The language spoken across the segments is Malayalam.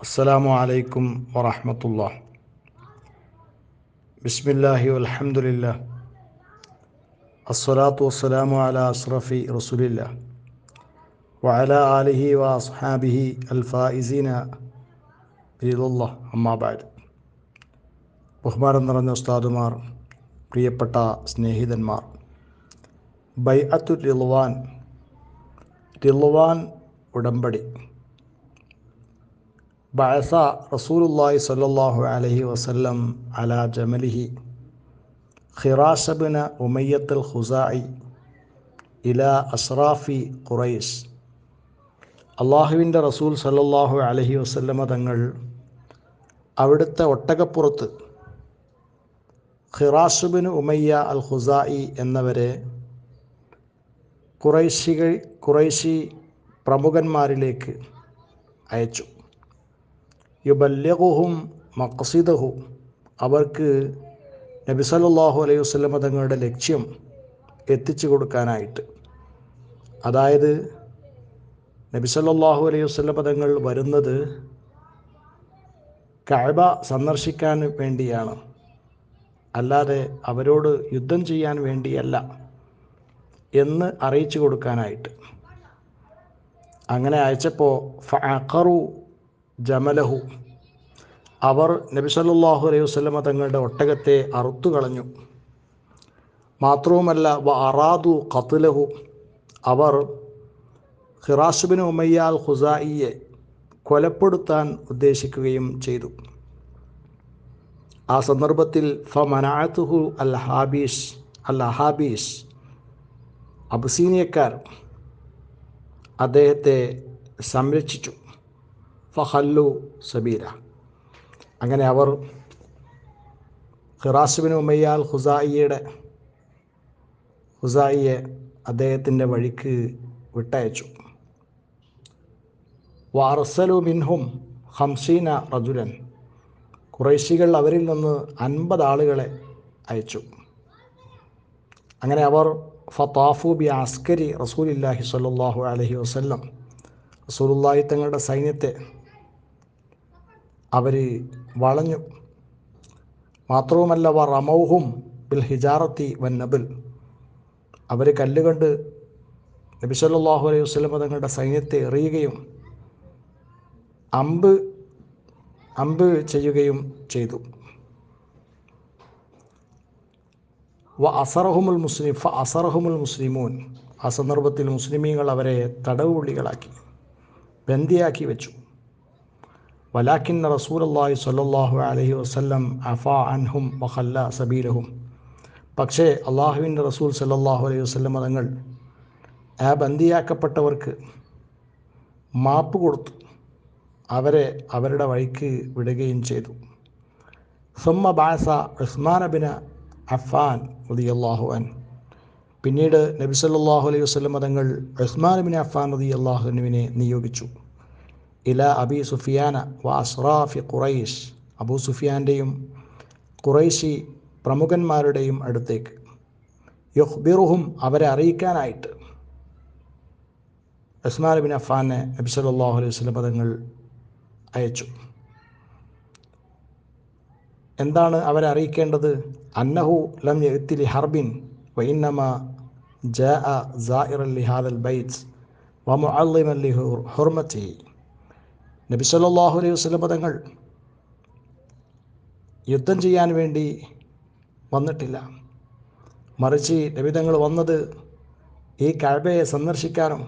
അസ്സലാമു അലൈക്കും വറഹമത്തുള്ള ബിസ്മില്ലാഹി വൽഹംദുലില്ല അസ്സലാത്തു വസ്സലാമു അല അസ്റഫി റസുലില്ല വഅല ആലിഹി വ അസ്ഹാബിഹി അൽഫായിസീന ബിറുല്ല അമ്മാബാദ് ബഹുമാനം നിറഞ്ഞ ഉസ്താദുമാർ പ്രിയപ്പെട്ട സ്നേഹിതന്മാർ ബൈഅത്തു റിൽവാൻ റിൽവാൻ ഉടമ്പടി ബഅസ റസൂലുല്ലാഹി സല്ലാഹു അലഹി വസല്ലം അല ജമലിഹി. ഖിറാഷബിന് ഉമയ്യത്തുൽ ഖുസായി ഇല അസ്രാഫി ഖുറൈസ് അള്ളാഹുവിന്റെ റസൂൽ സല്ലാഹു അലഹി വസല്ലമ തങ്ങൾ അവിടുത്തെ ഒട്ടകപ്പുറത്ത് ഖിറാഷുബിന് ഉമയ്യ അൽ ഖുസായി എന്നവരെ കുറൈശികൾ കുറൈശി പ്രമുഖന്മാരിലേക്ക് അയച്ചു. യുബല്യഹും മക്സിദഹു. അവർക്ക് നബി സല്ലല്ലാഹു അലൈഹി വസല്ലമ തങ്ങളുടെ ലക്ഷ്യം എത്തിച്ചു കൊടുക്കാനായിട്ട്. അതായത് നബി സല്ലല്ലാഹു അലൈഹി വസല്ലമ തങ്ങൾ വരുന്നത് കഅബ സന്ദർശിക്കാൻ വേണ്ടിയാണ്. അല്ലാതെ അവരോട് യുദ്ധം ചെയ്യാൻ വേണ്ടിയല്ല എന്ന് അറിയിച്ചു കൊടുക്കാനായിട്ട്. അങ്ങനെ അയച്ചപ്പോൾ ഫഅഖറു ജമലഹു. അവർ നബി സല്ലാഹു അലൈഹി വസല്ലമ തങ്ങളുടെ ഒട്ടകത്തെ അറുത്തു കളഞ്ഞു. മാത്രവുമല്ല വ അറാദു ഖത്തുലഹു അവർ ഹിറാസുബിൻ ഉമയ്യാൽ ഹുസായിയെ കൊലപ്പെടുത്താൻ ഉദ്ദേശിക്കുകയും ചെയ്തു. ആ സന്ദർഭത്തിൽ ഫ മനാത്തുഹു അൽ ഹാബീസ് അൽ ഹാബീസ് അബ്സീനിയക്കാർ അദ്ദേഹത്തെ സംരക്ഷിച്ചു. ഫഹല്ലു സബീര അങ്ങനെ അവർ ഖിറാസുബിൻ ഉമയ്യാൽ ഹുസായിയുടെ ഹുസായിയെ അദ്ദേഹത്തിന്റെ വഴിക്ക് വിട്ടയച്ചു. വാർസലു മിൻഹും ഹംസീന റജുലൻ. കുറേശികൾ അവരിൽ നിന്ന് അൻപത് ആളുകളെ അയച്ചു. അങ്ങനെ അവർ ഫത്താഫു ബി അസ്കരി റസൂലില്ലാഹി സ്വല്ലല്ലാഹു അലഹി വസല്ലം റസൂലുള്ളാഹി തങ്ങളുടെ സൈന്യത്തെ അവർ വളഞ്ഞു. മാത്രവുമല്ല റമൗഹും ബിൽ ഹിജാറത്തി വൻ നബിൽ. അവർ കല്ലുകൊണ്ട് നബി സല്ലല്ലാഹു അലൈഹി വസ്ലം തങ്ങളുടെ സൈന്യത്തെ എറിയുകയും അമ്പ് അമ്പ് ചെയ്യുകയും ചെയ്തു. വ അസറഹുമുൽ മുസ്ലിം ഫ അസറഹുമുൽ മുസ്ലിമൂൻ. ആ സന്ദർഭത്തിൽ മുസ്ലിമീങ്ങൾ അവരെ തടവുപുള്ളികളാക്കി ബന്ദിയാക്കി വെച്ചു. വലാക്കിൻ റസൂൽ അള്ളാഹി സ്വല്ലല്ലാഹു അലൈഹി വസല്ലം അഫാ അൻഹും വഹല്ല സബീലഹും. പക്ഷേ അള്ളാഹുവിന്റെ റസൂൽ സല്ലാഹു അലൈഹി വസല്ലം തങ്ങൾ ആ ബന്ദിയാക്കപ്പെട്ടവർക്ക് മാപ്പ് കൊടുത്തു. അവരെ അവരുടെ വഴിക്ക് വിടുകയും ചെയ്തു. സുമ്മ ബാസ ഉസ്മാൻ ബിൻ അഫാൻ അള്ളാഹു അൻ. പിന്നീട് നബി സല്ലല്ലാഹു അലൈഹി തങ്ങൾ ഉസ്മാൻ ബിൻ അഫാൻ അള്ളാഹുനുവിനെ നിയോഗിച്ചു. ഇല അബി സുഫിയാന വ അസ്റാഫി ഖുറൈഷ് അബൂ സുഫിയാന്റെയും ഖുറൈശി പ്രമുഖന്മാരുടെയും അടുത്തേക്ക്. യുഹ്ബിറുഹും അവരെ അറിയിക്കാനായിട്ട്. ഉസ്മാൻ ബിൻ അഫാനെ നബി സല്ലല്ലാഹു അലൈഹി വസല്ലം പദങ്ങൾ അയച്ചു. എന്താണ് അവരെ അറിയിക്കേണ്ടത്? അന്നഹു ലം യഅ്തി ഹർബിൻ വഇന്നമ ജാഅ സായിറൻ ലിഹാദൽ ബൈത്ത് മുഅല്ലിമൻ ലിഹുർമതിഹി നബി സല്ലല്ലാഹു അലൈഹി വസ്ലം പദങ്ങൾ യുദ്ധം ചെയ്യാൻ വേണ്ടി വന്നിട്ടില്ല. മറിച്ച് നബിതങ്ങൾ വന്നത് ഈ കഴബയെ സന്ദർശിക്കാനും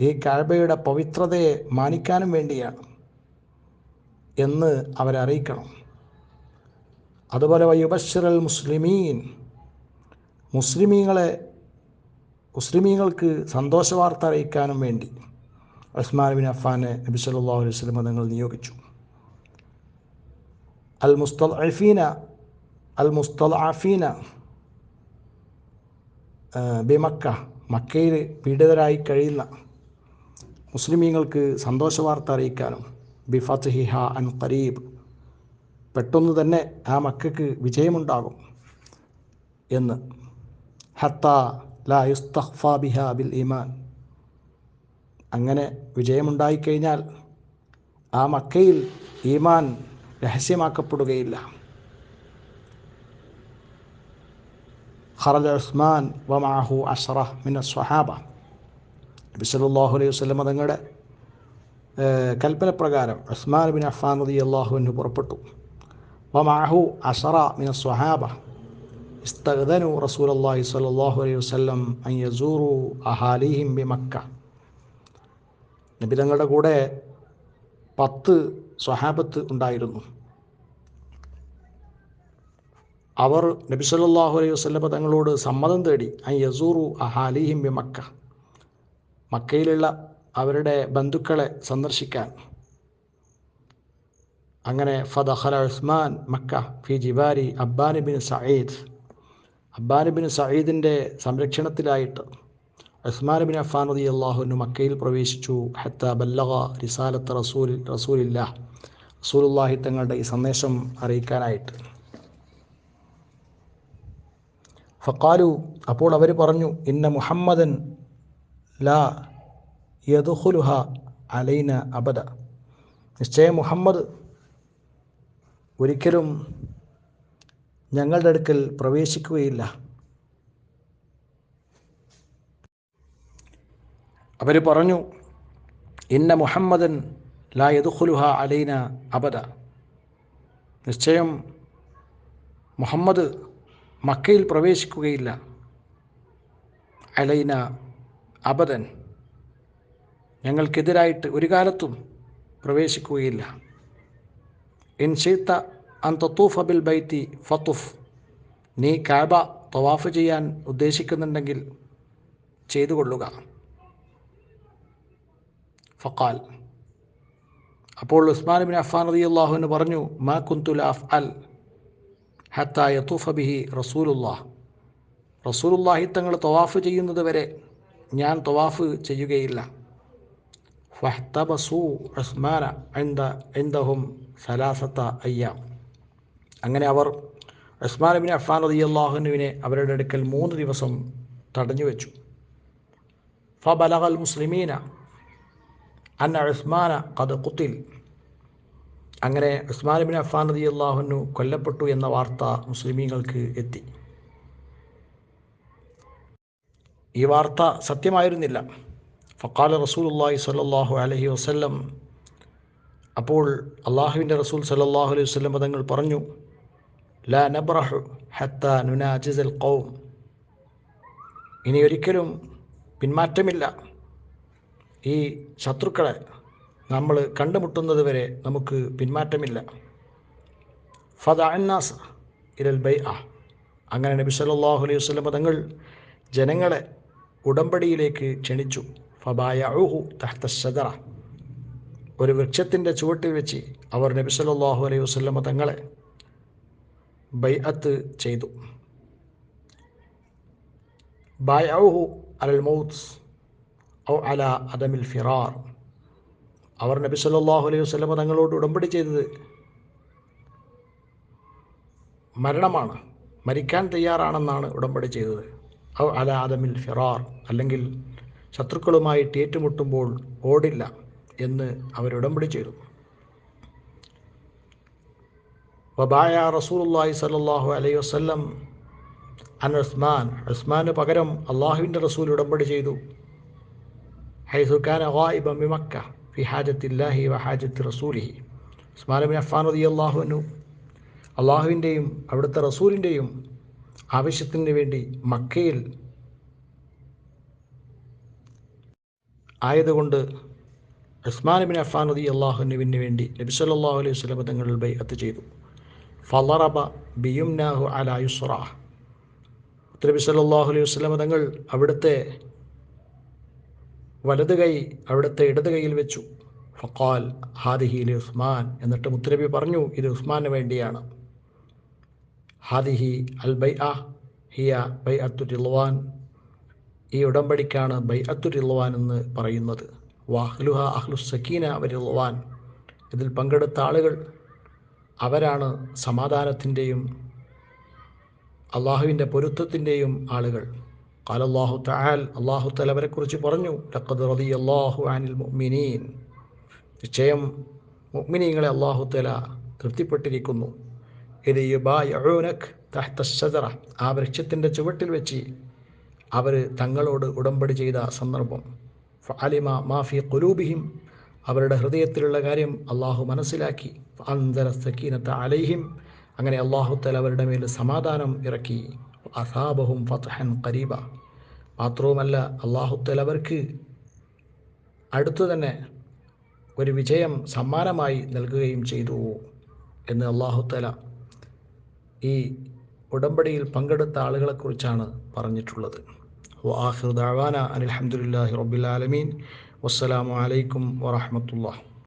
ഈ കഴബയുടെ പവിത്രതയെ മാനിക്കാനും വേണ്ടിയാണ് എന്ന് അവരറിയിക്കണം. അതുപോലെ വയുബശ്ശറൽ മുസ്ലിമീൻ മുസ്ലിമീങ്ങളെ മുസ്ലിമീങ്ങൾക്ക് സന്തോഷവാർത്ത അറിയിക്കാനും വേണ്ടി. ഉസ്മാൻ ബിൻ അഫാനെ നബി സല്ലാ അലൈഹി വസല്ലം തങ്ങൾ നിയോഗിച്ചു. അൽ മുസ്തഫീന അൽ മുസ്തഫീന ബിമക്ക മക്കയിൽ പീഡിതരായി കഴിയുന്ന മുസ്ലിമീങ്ങൾക്ക് സന്തോഷ വാർത്ത അറിയിക്കാനും ബി ഹിഹ അൻ ഖരീബ് പെട്ടെന്ന് തന്നെ ആ മക്കയ്ക്ക് വിജയമുണ്ടാകും എന്ന്. ഹത്ത ലാ യുസ്തഖ്ഫ ബിഹ ബിൽ ഈമാൻ. അങ്ങനെ വിജയമുണ്ടായിക്കഴിഞ്ഞാൽ ആ മക്കയിൽ ഈമാൻ രഹസ്യമാക്കപ്പെടുകയില്ല. ഖറജ ഉസ്മാൻ വമാഹു അഷറ മിന സ്വഹാബ. നബി സല്ലല്ലാഹു അലൈഹി വസല്ലം തങ്ങളുടെ കൽപ്പന പ്രകാരം ഉസ്മാൻ ബിൻ അഫ്ഫാൻ റതി അള്ളാഹുവിന് പുറപ്പെട്ടു. വമാഹു അഷറ മിന സ്വഹാബ. ഇസ്തഗ്ദനു റസൂൽ അള്ളാഹി സ്വല്ലല്ലാഹു അലൈഹി വസല്ലം അൻ യസൂറു അഹാലിഹിം ബി മക്ക. നബി തങ്ങളുടെ കൂടെ പത്ത് സ്വഹാബത്ത് ഉണ്ടായിരുന്നു. അവർ നബി സല്ലാഹു അലൈഹി വസ്ലമ തങ്ങളോട് സമ്മതം തേടി ഐ യസൂറു അഹാലിഹിം ബി മക്ക മക്കയിലുള്ള അവരുടെ ബന്ധുക്കളെ സന്ദർശിക്കാൻ. അങ്ങനെ ഫദഖല ഉസ്മാൻ മക്ക ഫി ജിബാരി Aban bin Saeed Aban bin സയ്യിദിന്റെ സംരക്ഷണത്തിലായിട്ട് ഉസ്മാൻ ബിൻ അഫാൻ റതി അള്ളാഹുവിന് മക്കയിൽ പ്രവേശിച്ചു. ഹത്ത ബല്ലഗ റിസാലത്ത് റസൂൽ റസൂലില്ല റസൂലുല്ലാഹി തങ്ങളുടെ ഈ സന്ദേശം അറിയിക്കാനായിട്ട്. ഫക്കാലു അപ്പോൾ അവർ പറഞ്ഞു ഇന്ന മുഹമ്മദൻ ലാ യദുഹുലുഹ അലൈന അബദ. നിശ്ചയം മുഹമ്മദ് ഒരിക്കലും ഞങ്ങളുടെ അടുക്കൽ പ്രവേശിക്കുകയില്ല. അവർ പറഞ്ഞു ഇന്ന മുഹമ്മദൻ ലാ യദുഹുലുഹ അലൈന അബദ. നിശ്ചയം മുഹമ്മദ് മക്കയിൽ പ്രവേശിക്കുകയില്ല. അലൈന അബദൻ. ഞങ്ങൾക്കെതിരായിട്ട് ഒരു കാലത്തും പ്രവേശിക്കുകയില്ല. ഇൻഷീത്ത അൻ തത്തൂഫ് അബിൽ ബൈത്തി ഫത്തുഫ് നീ കാബ തവാഫ് ചെയ്യാൻ ഉദ്ദേശിക്കുന്നുണ്ടെങ്കിൽ ചെയ്തു കൊള്ളുക ഫക്കാൽ അപ്പോൾ ഉസ്മാൻ ബിൻ അഫാൻ റതി അള്ളാഹുവിന് പറഞ്ഞു മാ കുന്തു അഫ് അൽ ഹത്ത തുഫബിഹി ബിഹി റസൂലുല്ലാഹ് റസൂലുല്ലാഹി തങ്ങൾ തവാഫ് ചെയ്യുന്നത് വരെ ഞാൻ തവാഫ് ചെയ്യുകയില്ല. അയ്യാം. അങ്ങനെ അവർ ഉസ്മാൻ ബിൻ അഫാൻ റതി അള്ളാഹുനുവിനെ അവരുടെ അടുക്കൽ മൂന്ന് ദിവസം തടഞ്ഞു വെച്ചു. ഫബലഗൽ മുസ്ലിമീന അന്ന ഉസ്മാന കത് കുത്തിൽ അങ്ങനെ ഉസ്മാൻ ബിൻ അഫാൻ റതി അള്ളാഹുനു കൊല്ലപ്പെട്ടു എന്ന വാർത്ത മുസ്ലിമീങ്ങൾക്ക് എത്തി. ഈ വാർത്ത സത്യമായിരുന്നില്ല. ഫക്കാല റസൂലുല്ലാഹി സ്വല്ലല്ലാഹു അലഹി വസ്ല്ലം അപ്പോൾ അള്ളാഹുവിന്റെ റസൂൽ സല്ലാഹു അലൈഹി വസ്ലം പദങ്ങൾ പറഞ്ഞു ലാ നബ്രഹു ഹത്ത നുനാജിസൽ ഖൗം. ഇനി ഒരിക്കലും പിന്മാറ്റമില്ല. ഈ ശത്രുക്കളെ നമ്മൾ കണ്ടുമുട്ടുന്നത് വരെ നമുക്ക് പിന്മാറ്റമില്ല. ഫദ അന്നാസ് ഇരൽ ബൈ ആ അങ്ങനെ നബി സല്ലല്ലാഹു അലൈഹി വസല്ലം തങ്ങൾ ജനങ്ങളെ ഉടമ്പടിയിലേക്ക് ക്ഷണിച്ചു. ഫബായഹു തഹ്ത ഷജറ ഒരു വൃക്ഷത്തിന്റെ ചുവട്ടിൽ വെച്ച് അവർ നബി സല്ലല്ലാഹു അലൈഹി വസ്ലമ തങ്ങളെ ബൈഅത്ത് ചെയ്തു. ബായഹു അലൽ മൗത്ത്. ഔ അല അദമിൽ ഫിറാർ. അവർ നബി സല്ലല്ലാഹു അലൈഹി വസല്ലമ തങ്ങളോട് ഉടമ്പടി ചെയ്തത് മരണമാണ്. മരിക്കാൻ തയ്യാറാണെന്നാണ് ഉടമ്പടി ചെയ്തത്. ഔ അല അദമിൽ ഫിറാർ. അല്ലെങ്കിൽ ശത്രുക്കളുമായിട്ട് ഏറ്റുമുട്ടുമ്പോൾ ഓടില്ല എന്ന് അവർ ഉടമ്പടി ചെയ്തു. വബായ റസൂലുള്ളാഹി സല്ലല്ലാഹു അലൈഹി വസല്ലം അൻ ഉസ്മാൻ. ഉസ്മാന് പകരം അള്ളാഹുവിന്റെ റസൂൽ ഉടമ്പടി ചെയ്തു. ഹൈസു കാന ഗായിബ ബിമക്ക ഫി ഹാജത്തില്ലാഹി വ ഹാജത്തി റസൂലിഹി ഉസ്മാൻ ബിൻ അഫ്ഫാൻ റളിയല്ലാഹു അൻഹു അള്ളാഹുവിന്റെയും അവിടുത്തെ റസൂലിന്റെയും ആവശ്യത്തിന് വേണ്ടി മക്കയിൽ ആയതുകൊണ്ട് ഉസ്മാൻ ബിൻ അഫ്ഫാൻ റതി അള്ളാഹുനുവിന് വേണ്ടി നബി സല്ലല്ലാഹു അലൈഹി വസല്ലം തങ്ങൾ ബൈഅത്ത് ചെയ്തു. ഫലറബ ബിയുംനാഹു അല യുസ്റ. നബി സല്ലല്ലാഹു അലൈഹി വസല്ലം തങ്ങൾ അവിടുത്തെ വലത് കൈ അവിടുത്തെ ഇടത് കൈയിൽ വെച്ചു. ഫക്കാൽ ഹാദിഹി ലി ഉസ്മാൻ എന്നിട്ട് മുത്തനബി പറഞ്ഞു ഇത് ഉസ്മാന് വേണ്ടിയാണ്. ഹാദിഹി അൽ ബൈ അ ഹിയ ബൈ അത്തു റിൽവാൻ. ഈ ഉടമ്പടിക്കാണ് ബൈ അത്തു റിൽവാൻ എന്ന് പറയുന്നത്. വാഹ്ലുഹ അഹ്ലു സക്കീന വരിൽവാൻ ഇതിൽ പങ്കെടുത്ത ആളുകൾ അവരാണ് സമാധാനത്തിന്റെയും അള്ളാഹുവിന്റെ പൊരുത്തത്തിന്റെയും ആളുകൾ. കാലല്ലാഹു തആൽ അള്ളാഹു തലവരെക്കുറിച്ച് പറഞ്ഞു ലഖദ് റളിയല്ലാഹു അനിൽ മുഅ്മിനീൻ. നിശ്ചയം മുഗ്മിനീങ്ങളെ അള്ളാഹുത്തല തൃപ്തിപ്പെട്ടിരിക്കുന്നു. ഇത് യുബായനക് തഹ്തറ ആ വൃക്ഷത്തിന്റെ ചുവട്ടിൽ വെച്ച് അവർ തങ്ങളോട് ഉടമ്പടി ചെയ്ത സന്ദർഭം. അലിമ മാഫി കുലൂബിഹിം അവരുടെ ഹൃദയത്തിലുള്ള കാര്യം അള്ളാഹു മനസ്സിലാക്കി. അന്തര സക്കീനത്ത അലൈഹിം. അങ്ങനെ അള്ളാഹുത്തൽ അവരുടെ മേൽ സമാധാനം ഇറക്കി. അസാബഹും ഫത്ഹൻ കരീബ മാത്രവുമല്ല അള്ളാഹുത്തൽ അവർക്ക് അടുത്തു തന്നെ ഒരു വിജയം സമ്മാനമായി നൽകുകയും ചെയ്തു എന്ന് അള്ളാഹുത്തല ഈ ഉടമ്പടിയിൽ പങ്കെടുത്ത ആളുകളെക്കുറിച്ചാണ് പറഞ്ഞിട്ടുള്ളത്. വാഹിർ ദാവാന അനിൽഹമുല്ലാഹി വസ്സലാമു അലൈക്കും വറഹമത്തുള്ള